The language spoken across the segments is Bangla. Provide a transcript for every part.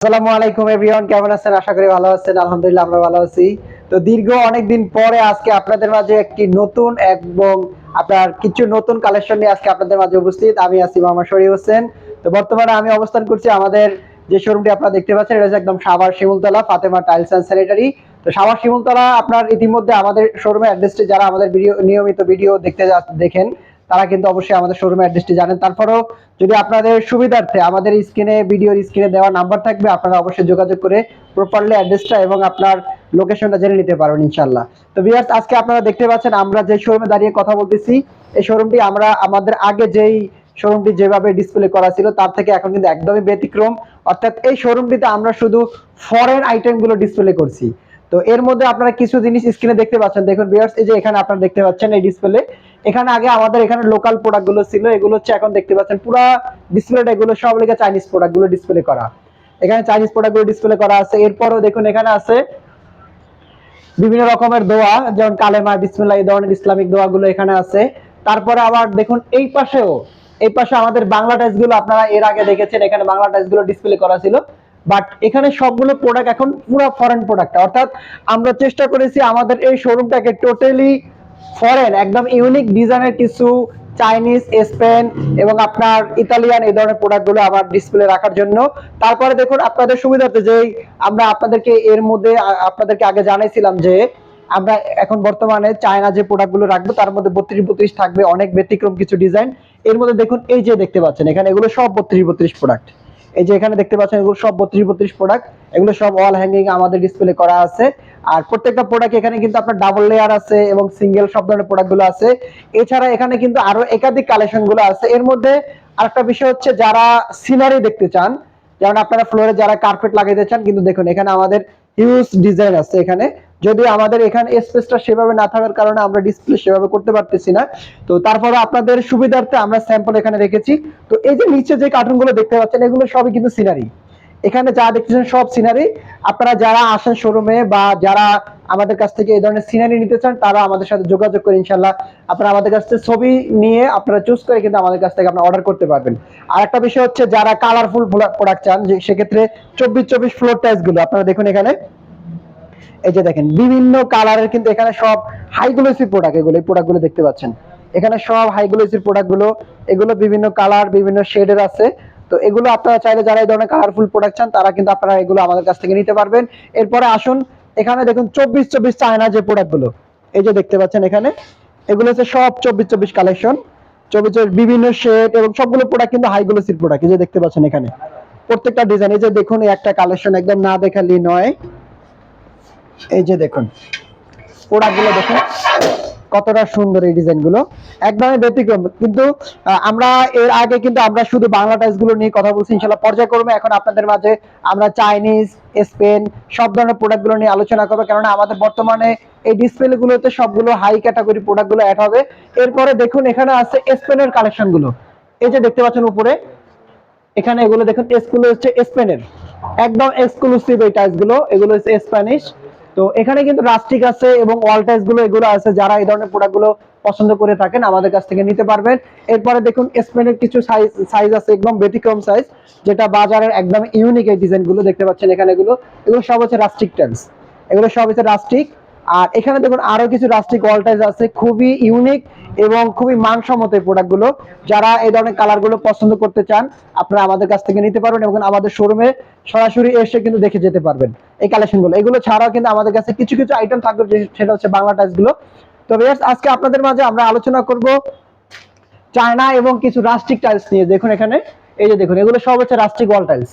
আসসালামু আলাইকুম এভরিওয়ান কেমন আছেন? আশা করি ভালো আছেন। আলহামদুলিল্লাহ, আমরা ভালো আছি। তো দীর্ঘ পরে আজকে আপনাদের মাঝে একটি নতুন এবং আপনার কিছু নতুন কালেকশন নিয়ে আজকে আপনাদের মাঝে উপস্থিত। আমি আছি মামা হোসেন। তো বর্তমানে আমি অবস্থান করছি আমাদের যে শোরুমটি আপনারা দেখতে পাচ্ছেন, এটা হচ্ছে একদম Shimultala, Fatema tiles and sanitary তো সাভার শিমুলতলা আপনার ইতিমধ্যে আমাদের শোরুমের অ্যাড্রেসটি যারা আমাদের ভিডিও নিয়মিত ভিডিও দেখতে দেখেন তারা কিন্তু অবশ্যই আমাদের শোরুমের অ্যাড্রেসটি জানেন। তারপরেও যদি আপনাদের সুবিধার্থে আমাদের স্ক্রিনে ভিডিওর স্ক্রিনে দেওয়া নাম্বার থাকবে, আপনারা অবশ্যই যোগাযোগ করে প্রপারলি অ্যাড্রেসটা এবং আপনার লোকেশনটা জেনে নিতে পারবেন ইনশাল্লাহ তো ভিউয়ার্স আজকে আপনারা দেখতে পাচ্ছেন আমরা যে শোরুমে দাঁড়িয়ে কথা বলতেছি, এই শোরুমটি আমরা আমাদের আগে যেই শোরুমটি যেভাবে ডিসপ্লে করা ছিল, তার থেকে এখন কিন্তু একদমই ব্যতিক্রম। অর্থাৎ এই শোরুমটিতে আমরা শুধু ফরেন আইটেমগুলো ডিসপ্লে করছি। তো এর মধ্যে আপনারা কিছু জিনিস স্ক্রিনে দেখতে পাচ্ছেন। দেখুন ভিউয়ার্স এই যে এখানে আপনারা দেখতে পাচ্ছেন এই ডিসপ্লে এখানে আগে আমাদের এখানে লোকাল প্রোডাক্টগুলো ছিল, এগুলো হচ্ছে এখন দেখতে পাচ্ছেন পুরো ডিসপ্লেটা এগুলো সব লেগে চাইনিজ প্রোডাক্টগুলো ডিসপ্লে করা। এখানে চাইনিজ প্রোডাক্টগুলো ডিসপ্লে করা আছে, এরপরও দেখুন এখানে আছে বিভিন্ন রকমের দোয়া, যেমন কালেমা, বিসমিল্লাহ, এই ধরনের ইসলামিক দোয়াগুলো এখানে আছে। তারপরে আবার দেখুন এই পাশেও, এই পাশে আমাদের বাংলা টাইসগুলো আপনারা এর আগে দেখেছেন, এখানে বাংলা টাইসগুলো ডিসপ্লে করা ছিল। বাট এখানে সবগুলো প্রোডাক্ট এখন পুরো ফরেন প্রোডাক্ট অর্থাৎ আমরা চেষ্টা করেছি আমাদের এই শোরুমটাকে টোটালি ফরেন একদম ইউনিক ডিজাইনের কিছু চাইনিজ স্পেন এবং আপনার ইতালিয়ান এই ধরনের প্রোডাক্টগুলো আবার ডিসপ্লে রাখার জন্য। তারপরে দেখুন আপনাদের সুবিধাতে যে আমরা আপনাদেরকে এর মধ্যে আপনাদেরকে আগে জানাইছিলাম যে আমরা এখন বর্তমানে চায়না যে প্রোডাক্টগুলো রাখব, তার মধ্যে বত্রিশ বত্রিশ থাকবে, অনেক ব্যতিক্রম কিছু ডিজাইন এর মধ্যে দেখুন এই যে দেখতে পাচ্ছেন, এখানে এগুলো সব বত্রিশ বত্রিশ প্রোডাক্ট এই যে এখানে দেখতে পাচ্ছেন এগুলো সব বত্রিশ বত্রিশ প্রোডাক্ট এগুলো সব ওয়াল হ্যাঙ্গিং আমাদের ডিসপ্লে করা আছে। আর প্রত্যেকটা প্রোডাক্ট এখানে কিন্তু আপনার ডাবল লেয়ার আছে এবং সিঙ্গেল সব ধরনের প্রোডাক্টগুলো আছে। এছাড়া এখানে কিন্তু আরও একাধিক কালেকশনগুলো আছে। এর মধ্যে আরেকটা বিষয় হচ্ছে যারা সিনারি দেখতে চান, যেমন আপনারা ফ্লোরে যারা কার্পেট লাগাইতে চান, কিন্তু দেখুন এখানে আমাদের হিউজ ডিজাইন আছে এখানে। যদি আমাদের এখানে স্পেসটা সেভাবে না থাকার কারণে আমরা ডিসপ্লে সেভাবে করতে পারতেছি না। তো তারপরে আপনাদের সুবিধার্থে আমরা স্যাম্পল এখানে রেখেছি। তো এই যে নিচে যে কার্টুনগুলো দেখতে পাচ্ছেন, এগুলো সবই কিন্তু সিনারি এখানে যা দেখতেছেন সব সিনারি আপনারা যারা আসেন শোরুমে বা যারা আমাদের কাছ থেকে এই ধরনের সিনারি নিতে চান, তারা আমাদের সাথে যোগাযোগ করে ইনশাল্লাহ আপনারা আমাদের কাছ থেকে ছবি নিয়ে আপনারা চুজ করে কিন্তু আমাদের কাছ থেকে আপনারা অর্ডার করতে পারবেন। আর একটা বিষয় হচ্ছে, যারা কালারফুল প্রোডাক্ট চান সেক্ষেত্রে চব্বিশ চব্বিশ ফ্লোর টাইসগুলো, আপনারা দেখুন এখানে। এই যে দেখেন, বিভিন্ন কালারের কিন্তু এখানে সব হাই গ্লোসি প্রোডাক্ট এগুলো, এই প্রোডাক্টগুলো দেখতে পাচ্ছেন। এখানে সব হাই গ্লোসির প্রোডাক্টগুলো, এগুলো বিভিন্ন কালার বিভিন্ন শেডের আছে। তো এগুলো আপনারা চাইলে যারা এই ধরনের কালারফুল প্রোডাক্ট চান, তারা কিন্তু আপনারা এগুলো আমাদের কাছ থেকে নিতে পারবেন। এরপরে আসুন, এখানে দেখুন চব্বিশ চব্বিশ চায়না যে প্রোডাক্টগুলো, এই যে দেখতে পাচ্ছেন এখানে, এগুলো হচ্ছে সব চব্বিশ চব্বিশ কালেকশন চব্বিশ চব্বিশ বিভিন্ন শেড এবং সবগুলো প্রোডাক্ট কিন্তু হাই গ্লোসির প্রোডাক্ট এই যে দেখতে পাচ্ছেন এখানে। প্রত্যেকটা ডিজাইন এই যে দেখুন একটা কালেকশন একদম না দেখালি নয়। এই যে দেখুন প্রোডাক্টগুলো দেখুন, কতটা সুন্দর এই ডিজাইনগুলো। একদমই ব্যতিক্রম, কিন্তু আমরা এর আগে কিন্তু আমরা শুধু বাংলা টাইসগুলো নিয়ে কথা বলছি ইনশাল্লাহ পর্যায়ক্রমে এখন আপনাদের মাঝে আমরা চাইনিজ, স্পেন, সব ধরনের প্রোডাক্টগুলো নিয়ে আলোচনা করব, কেননা আমাদের বর্তমানে এই ডিসপ্লে গুলোতে সবগুলো হাই ক্যাটাগরি প্রোডাক্টগুলো অ্যাড হবে। এরপরে দেখুন, এখানে আছে স্পেনের কালেকশনগুলো এই যে দেখতে পাচ্ছেন উপরে, এখানে এগুলো দেখুন এসগুলো হচ্ছে স্পেনের। একদম এক্সক্লুসিভ এই টাইসগুলো এগুলো হচ্ছে স্প্যানিশ তো এখানে কিন্তু রাস্টিক আছে এবং ওয়াল টাইসগুলো এগুলো আছে, যারা এই ধরনের প্রোডাক্টগুলো পছন্দ করে থাকেন আমাদের কাছ থেকে নিতে পারবেন। এরপরে দেখুন স্পেনের কিছু সাইজ সাইজ আছে, একদম ব্যতিক্রম সাইজ যেটা বাজারের একদম ইউনিক এই ডিজাইনগুলো দেখতে পাচ্ছেন এখানে এগুলো। এগুলো সব হচ্ছে রাস্টিক টাইলস এগুলো সব হচ্ছে রাস্টিক আর এখানে দেখুন আরও কিছু রাস্টিক টাইলস আছে খুবই ইউনিক এবং খুবই মানসম্মত এই প্রোডাক্টগুলো। যারা এই ধরনের কালারগুলো পছন্দ করতে চান আপনারা আমাদের কাছ থেকে নিতে পারবেন এবং আমাদের শোরুমে সরাসরি এসে কিন্তু দেখে যেতে পারবেন এই কালেকশনগুলো। এগুলো ছাড়াও কিন্তু আমাদের কাছে কিছু কিছু আইটেম থাকবে সেটা হচ্ছে বাংলা টাইলসগুলো। তো ভিউয়ার্স, আজকে আপনাদের মাঝে আমরা আলোচনা করব চায়না এবং কিছু রাস্টিক টাইলস নিয়ে। দেখুন এখানে এই যে দেখুন এগুলো সব হচ্ছে রাস্টিক ওয়াল টাইলস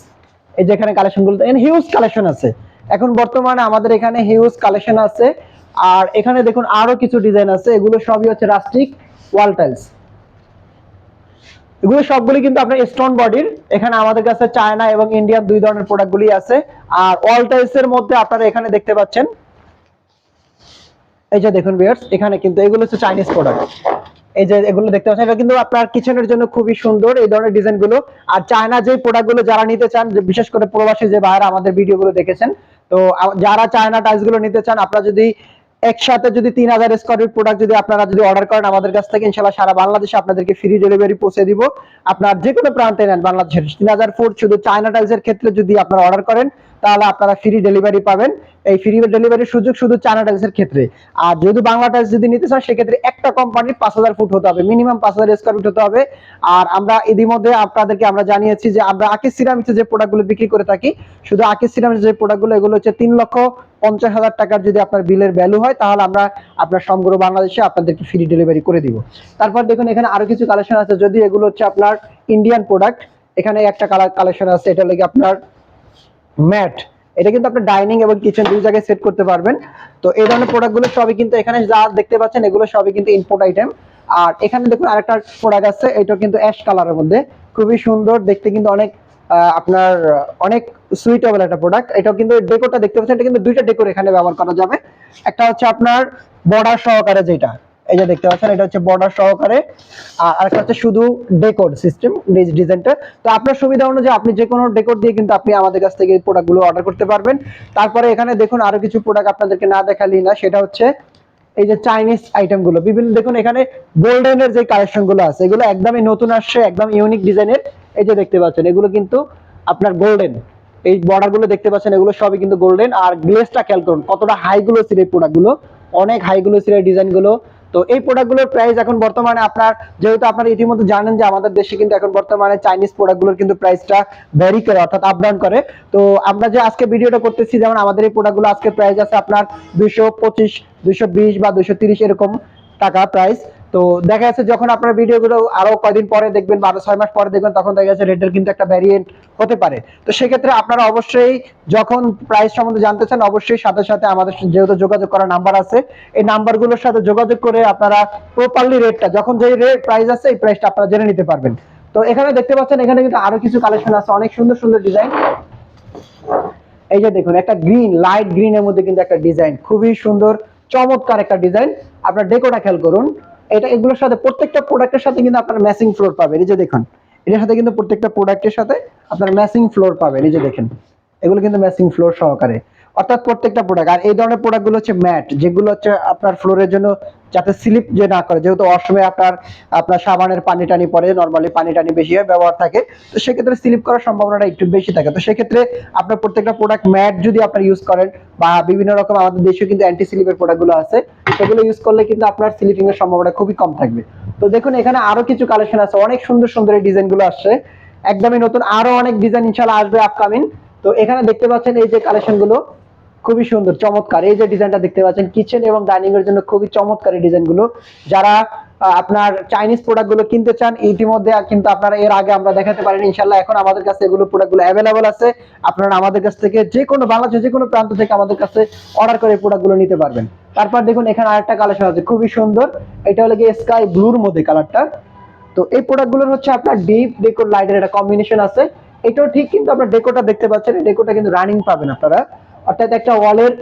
এই যে এখানে কালেকশনগুলো এখানে হিউজ কালেকশন আছে। এখন বর্তমানে আমাদের এখানে হিউজ কালেকশন আছে। আর এখানে দেখুন আরও কিছু ডিজাইন আছে। এগুলো সবই হচ্ছে রাস্টিক ওয়াল টাইলস এগুলো সবগুলি কিন্তু আপনার স্টোন বডির এখানে আমাদের কাছে চায়না এবং ইন্ডিয়ান দুই ধরনের প্রোডাক্টগুলি আছে। আর ওয়াল টাইলস এর মধ্যে আপনারা এখানে দেখতে পাচ্ছেন। এই যে দেখুন ভিউয়ার্স এখানে কিন্তু এগুলো হচ্ছে চাইনিজ প্রোডাক্ট এই যে এগুলো দেখতে পাচ্ছেন, এটা কিন্তু আপনার কিচেনের জন্য খুবই সুন্দর এই ধরনের ডিজাইনগুলো। আর চায়না যে প্রোডাক্টগুলো যারা নিতে চান বিশেষ করে প্রবাসী যে ভাইরা আমাদের ভিডিও গুলো দেখেছেন তো যারা চায়না টাইলসগুলো নিতে চান, আপনারা যদি একসাথে যদি তিন হাজার স্কোয়ার প্রোডাক্ট যদি আপনারা যদি অর্ডার করেন, আমাদের কাছ থেকে ইনশাল্লাহ সারা বাংলাদেশে আপনাদেরকে ফ্রি ডেলিভারি পৌঁছে দিব। আপনার যে কোনো প্রান্তে নেন বাংলাদেশের। তিন হাজার ফুট শুধু চায়না টাইলসের ক্ষেত্রে যদি আপনারা অর্ডার করেন তাহলে আপনারা ফ্রি ডেলিভারি পাবেন। এই ফ্রি ডেলিভারির সুযোগ শুধু চায়না টাইলসের ক্ষেত্রে। আর যেহেতু বাংলা টাইলস যদি নিতে চান, সেক্ষেত্রে একটা কোম্পানির পাঁচ হাজার ফুট হতে হবে। মিনিমাম পাঁচ হাজার স্কোয়ার ফুট হতে হবে। আর আমরা ইতিমধ্যে আপনাদেরকে আমরা জানিয়েছি যে আমরা আকিস সিরামিক্সের যে প্রোডাক্টগুলো বিক্রি করে থাকি, শুধু আকিস সিরামিক্সের যে প্রোডাক্টগুলো এগুলো হচ্ছে তিন লক্ষ পঞ্চাশ হাজার টাকার যদি আপনার বিলের ভ্যালু হয়, তাহলে আমরা আপনার সমগ্র বাংলাদেশে আপনাদেরকে ফ্রি ডেলিভারি করে দিব। তারপর দেখুন, এখানে আরও কিছু কালেকশন আছে। যদি এগুলো হচ্ছে আপনার ইন্ডিয়ান প্রোডাক্ট এখানে একটা কালেকশন আছে। এটা লাগে আপনার ম্যাট। এটা কিন্তু আপনি ডাইনিং এবং কিচেন দুই জায়গায় সেট করতে পারবেন। তো এই ধরনের প্রোডাক্টগুলো সবই কিন্তু এখানে যা দেখতে পাচ্ছেন, এগুলো সবই কিন্তু ইম্পোর্ট আইটেম আর এখানে দেখুন আরেকটা প্রোডাক্ট আছে এটা কিন্তু অ্যাশ কালারের মধ্যে। খুবই সুন্দর, দেখতে কিন্তু অনেক আপনার অনেক সুইটেবল একটা প্রোডাক্ট এটাও কিন্তু ডেকোরটা দেখতে পাচ্ছেন, এটা কিন্তু দুইটা ডেকোর এখানে ব্যবহার করা যাবে। একটা হচ্ছে আপনার বর্ডার সহকারে যেটা। এই যে দেখতে পাচ্ছেন, এটা হচ্ছে বর্ডার সহকারে। আর আরেকটা হচ্ছে শুধু ডেকোর সিস্টেম ডিজাইনটা তো আপনার সুবিধা অনুযায়ী আপনি যে কোনো ডেকোর দিয়ে কিন্তু আপনি আমাদের কাছ থেকে এই প্রোডাক্টগুলো অর্ডার করতে পারবেন। তারপরে এখানে দেখুন আরও কিছু প্রোডাক্ট আপনাদেরকে না দেখালি না, সেটা হচ্ছে এই যে চাইনিজ আইটেমগুলো। বিভিন্ন দেখুন এখানে গোল্ডেন এর যে কালেকশনগুলো আছে, এগুলো একদমই নতুন আসছে, একদম ইউনিক ডিজাইনের এই যে দেখতে পাচ্ছেন, এগুলো কিন্তু আপনার গোল্ডেন এই বর্ডারগুলো দেখতে পাচ্ছেন, এগুলো সবই কিন্তু গোল্ডেন আর গ্লেসটা খেয়াল করুন, কতটা হাই গুলো ছিল এই প্রোডাক্টগুলো। অনেক হাই গুলো ছিল ডিজাইনগুলো। তো এই প্রোডাক্টগুলোর প্রাইস এখন বর্তমানে আপনার, যেহেতু আপনারা ইতিমধ্যে জানেন যে আমাদের দেশে কিন্তু এখন বর্তমানে চাইনিজ প্রোডাক্টগুলোর কিন্তু প্রাইসটা ভ্যারি করে, অর্থাৎ আপ ডাউন করে। তো আমরা যে আজকে ভিডিওটা করতেছি, যেমন আমাদের এই প্রোডাক্টগুলো আজকে প্রাইস আছে আপনার দুশো পঁচিশ, দুইশো বিশ বা দুশো তিরিশ এরকম টাকা প্রাইস তো দেখা যাচ্ছে যখন আপনার ভিডিওগুলো আরও কয়দিন পরে দেখবেন বারো ছয় মাস পরে দেখবেন, তখন দেখা যাচ্ছে রেটের কিন্তু একটা ভ্যারিয়েন্ট হতে পারে। তো সেক্ষেত্রে আপনারা অবশ্যই যখন প্রাইস সম্বন্ধে জানতে চান, অবশ্যই সাথে সাথে আমাদের যেহেতু যোগাযোগ করার নাম্বার আছে, এই নাম্বারগুলোর সাথে যোগাযোগ করে আপনারা প্রপারলি রেটটা যখন যে রেট প্রাইস আছে, এই প্রাইসটা আপনারা জেনে নিতে পারবেন। তো এখানে দেখতে পাচ্ছেন, এখানে কিন্তু আরও কিছু কালেকশন আছে, অনেক সুন্দর সুন্দর ডিজাইন এই যে দেখুন, একটা গ্রিন লাইট গ্রিন এর মধ্যে কিন্তু একটা ডিজাইন খুবই সুন্দর, চমৎকার একটা ডিজাইন আপনার ডেকোটা খেয়াল করুন এটা এগুলোর সাথে প্রত্যেকটা প্রোডাক্টের সাথে কিন্তু আপনার ম্যাচিং ফ্লোর পাবেন এই যে দেখুন, এটার সাথে কিন্তু প্রত্যেকটা প্রোডাক্টের সাথে আপনার ম্যাচিং ফ্লোর পাবেন এই যে দেখেন, এগুলো কিন্তু ম্যাচিং ফ্লোর সহকারে। অর্থাৎ প্রত্যেকটা প্রোডাক্ট আর এই ধরনের প্রোডাক্টগুলো হচ্ছে ম্যাট যেগুলো হচ্ছে আপনার ফ্লোরের জন্য যাতে স্লিপ যে না করে। যেহেতু অসময়ে আপনার আপনার সাবানের পানি টানি পরে নর্মালি পানি টানি বেশি হয়, ব্যবহার থাকে। তো সেক্ষেত্রে স্লিপ করার সম্ভাবনাটা একটু বেশি থাকে। তো সেক্ষেত্রে আপনার প্রত্যেকটা প্রোডাক্ট ম্যাট যদি আপনার ইউজ করেন, বা বিভিন্ন রকম আমাদের দেশে কিন্তু অ্যান্টি স্লিপের প্রোডাক্টগুলো আছে, সেগুলো ইউজ করলে কিন্তু আপনার স্লিপিং এর সম্ভাবনা খুবই কম থাকবে। তো দেখুন, এখানে আরও কিছু কালেকশন আছে। অনেক সুন্দর সুন্দর এই ডিজাইনগুলো আসছে। একদমই নতুন। আরও অনেক ডিজাইন ইনশাল্লাহ আসবে আপকামিং তো এখানে দেখতে পাচ্ছেন এই যে কালেকশনগুলো। খুবই সুন্দর, চমৎকার। এই যে ডিজাইনটা দেখতে পাচ্ছেন কিচেন এবং ডাইনিং এর জন্য খুবই চমৎকার এই ডিজাইনগুলো। যারা আপনার চাইনিজ প্রোডাক্টগুলো কিনতে চান, ইতিমধ্যে কিন্তু আপনারা এর আগে আমরা দেখাতে পারেন ইনশাল্লাহ এখন আমাদের কাছে এগুলো প্রোডাক্টগুলো অ্যাভেলেবল আছে। আপনারা আমাদের কাছ থেকে যে কোনো বাংলাদেশের যে কোনো প্রান্ত থেকে আমাদের কাছে অর্ডার করে প্রোডাক্টগুলো নিতে পারবেন। তারপর দেখুন, এখানে আরেকটা কালেকশন আছে, খুবই সুন্দর। এটা হলো গিয়ে স্কাই ব্লুর মধ্যে কালারটা তো এই প্রোডাক্টগুলোর হচ্ছে আপনার ডিপ ডেকোর লাইটের একটা কম্বিনেশন আছে। এটাও ঠিক কিন্তু আপনার ডেকোটা দেখতে পাচ্ছেন ডেকোটা কিন্তু রানিং পাবেন আপনারা। অর্থাৎ একটা ওয়ালের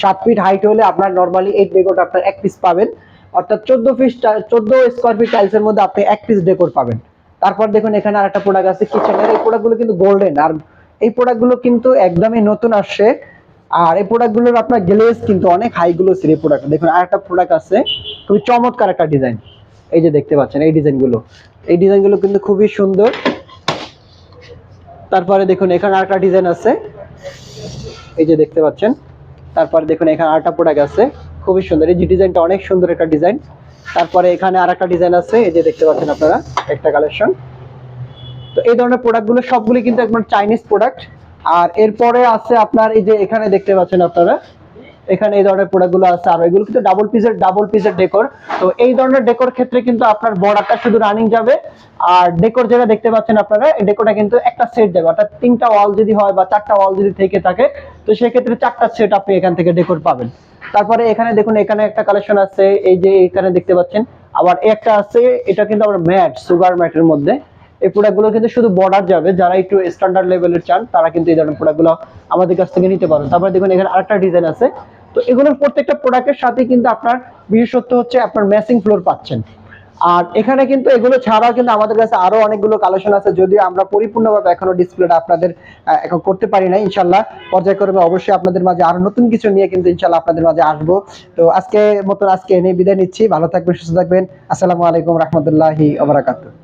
সাত ফিট হাইট হলে আপনার নর্মালি এই ডেকোটা আপনার এক পিস পাবেন। অর্থাৎ চোদ্দ ফিট চোদ্দ স্কোয়ার ফিট টাইলস এর মধ্যে আপনি এক পিস ডেকোর পাবেন। তারপর দেখুন এখানে আরেকটা প্রোডাক্ট আছে কিচেনের এই প্রোডাক্টগুলো কিন্তু গোল্ডেন আর এই প্রোডাক্টগুলো কিন্তু একদমই নতুন আসছে। আর এই প্রোডাক্টগুলোর আপনার গ্লেজ কিন্তু অনেক হাই গুলো ছিল এই প্রোডাক্ট দেখুন আরেকটা প্রোডাক্ট আছে। খুবই চমৎকার একটা ডিজাইন এই যে দেখতে পাচ্ছেন এই ডিজাইনগুলো এই ডিজাইনগুলো কিন্তু খুবই সুন্দর। তারপরে দেখুন এখানে আরেকটা ডিজাইন আছে। এই যে দেখতে পাচ্ছেন, তারপরে দেখুন এখানে আরেকটা প্রোডাক্ট আছে, খুবই সুন্দর। এই যে ডিজাইনটা অনেক সুন্দর একটা ডিজাইন তারপরে এখানে আর একটা ডিজাইন আছে, এই যে দেখতে পাচ্ছেন আপনারা, একটা কালেকশন তো এই ধরনের প্রোডাক্টগুলো সবগুলি কিন্তু একদম চাইনিজ প্রোডাক্ট আর এরপরে আছে আপনার এই যে এখানে দেখতে পাচ্ছেন আপনারা এখানে এই ধরনের প্রোডাক্টগুলো আছে আর। এগুলো কিন্তু ডাবল পিসের ডাবল পিসের ডেকোর তো এই ধরনের ডেকোর ক্ষেত্রে কিন্তু আপনার বর্ডারটা শুধু রানিং যাবে। আর ডেকোর যেটা দেখতে পাচ্ছেন আপনারা, এই ডেকোরটা কিন্তু একটা সেট যাবে অর্থাৎ তিনটা ওয়াল যদি হয় বা চারটা ওয়াল যদি থেকে থাকে, তো সেক্ষেত্রে চারটা সেট আপনি এখান থেকে ডেকোর পাবেন। তারপরে এখানে দেখুন, এখানে একটা কালেকশন আছে। এই যে এখানে দেখতে পাচ্ছেন, আবার একটা আছে, এটা কিন্তু আবার ম্যাট সুগার ম্যাটের মধ্যে। এই প্রোডাক্টগুলো কিন্তু শুধু বর্ডার যাবে, যারা একটু স্ট্যান্ডার্ড লেভেলের চান, তারা কিন্তু এই ধরনের প্রোডাক্টগুলো আমাদের কাছ থেকে নিতে পারেন তারপরে দেখুন, এখানে আরেকটা ডিজাইন আছে। তো এগুলোর প্রত্যেকটা প্রোডাক্টের সাথে কিন্তু আপনার বিশেষত্ব হচ্ছে আপনার ম্যাচিং ফ্লোর পাচ্ছেন। আর এখানে কিন্তু এগুলো ছাড়াও কিন্তু আমাদের কাছে আরও অনেকগুলো কালেকশন আছে, যদিও আমরা পরিপূর্ণভাবে এখনও ডিসপ্লেটা আপনাদের এখন করতে পারি না ইনশাল্লাহ পর্যায়ক্রমে অবশ্যই আপনাদের মাঝে আরও নতুন কিছু নিয়ে কিন্তু ইনশাল্লাহ আপনাদের মাঝে আসব। তো আজকে মতন আজকে এনে বিদায় নিচ্ছি। ভালো থাকবেন, সুস্থ থাকবেন। আসসালামু আলাইকুম রহমতুল্লাহি ওবরাকাতুহ